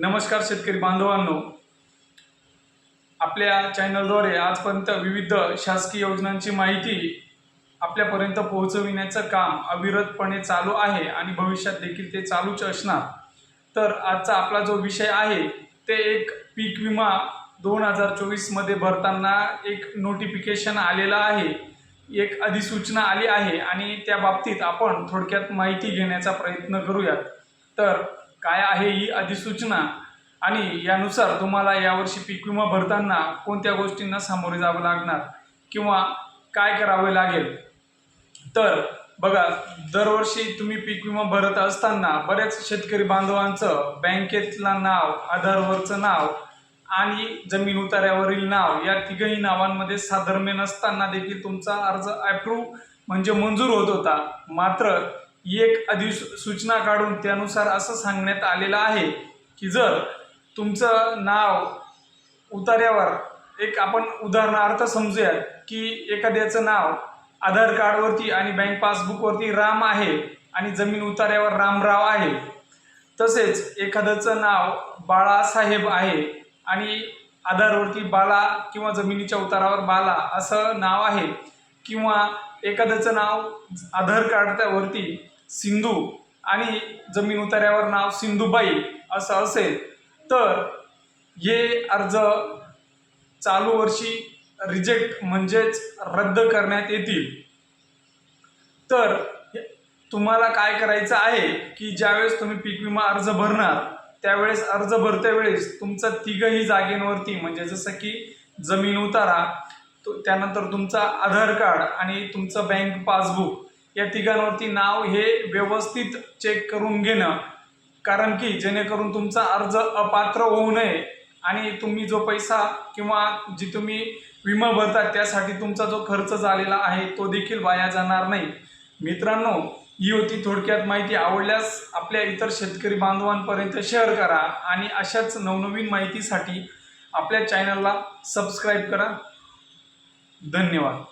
नमस्कार शेतकरी बांधवांनो. आपल्या चॅनलद्वारे आजपर्यंत विविध शासकीय योजनांची माहिती आपल्यापर्यंत पोहोचविण्याचं काम अविरतपणे चालू आहे आणि भविष्यात देखील ते चालूच असणार. तर आजचा आपला जो विषय आहे ते एक पीक विमा दोन हजार चोवीसमध्ये भरताना एक नोटिफिकेशन आलेलं आहे. एक अधिसूचना आली आहे आणि त्या बाबतीत आपण थोडक्यात माहिती घेण्याचा प्रयत्न करूयात. तर काय आहे ही अधिसूचना? आणि यानुसार तुम्हाला यावर्षी पीक विमा भरताना कोणत्या गोष्टींना सामोरे जावं लागणार किंवा काय करावे लागेल? तर बघा दरवर्षी तुम्ही पीक विमा भरत असताना बऱ्याच शेतकरी बांधवांचं बँकेतलं नाव आधारवरचं नाव आणि जमीन उतार्यावरील नाव या तिघही नावांमध्ये साधर्म्य नसताना देखील तुमचा अर्ज अप्रूव्ह म्हणजे मंजूर होत होता. मात्र एक अधिसूचना काढून त्यानुसार असं सांगण्यात आलेलं आहे की जर तुमचं नाव उतार्यावर एक आपण उदाहरणार्थ समजूया की एखाद्याचं नाव आधार कार्डवरती आणि बँक पासबुकवरती राम आहे आणि जमीन उतार्यावर रामराव आहे. तसेच एखाद्याचं नाव बाळासाहेब आहे आणि आधारवरती बाला किंवा जमिनीच्या उतारावर बाला असं नाव आहे. किंवा एखाद्याचं नाव आधार कार्डच्यावरती सिंधू आणि जमीन उतार्यावर नाव सिंधुबाई असं असेल तर हे अर्ज चालू वर्षी रिजेक्ट म्हणजेच रद्द करण्यात येतील. तर तुम्हाला काय करायचं आहे की ज्यावेळेस तुम्ही पीक विमा अर्ज भरणार त्यावेळेस अर्ज भरते वेळेस तुमचं तिघही जागेंवरती म्हणजे जसं की जमीन उतारा त्यानंतर तुमचा आधार कार्ड आणि तुमचं बँक पासबुक या तिघांवरती नाव हे व्यवस्थित चेक करून घेणं. कारण की जेणेकरून तुमचा अर्ज अपात्र होऊ नये आणि तुम्ही जो पैसा किंवा जी तुम्ही विमा भरता त्यासाठी तुमचा जो खर्च झालेला आहे तो देखील वाया जाणार नाही. मित्रांनो ही होती थोडक्यात माहिती. आवडल्यास आपल्या इतर शेतकरी बांधवांपर्यंत शेअर करा आणि अशाच नवनवीन माहितीसाठी आपल्या चॅनलला सबस्क्राईब करा. धन्यवाद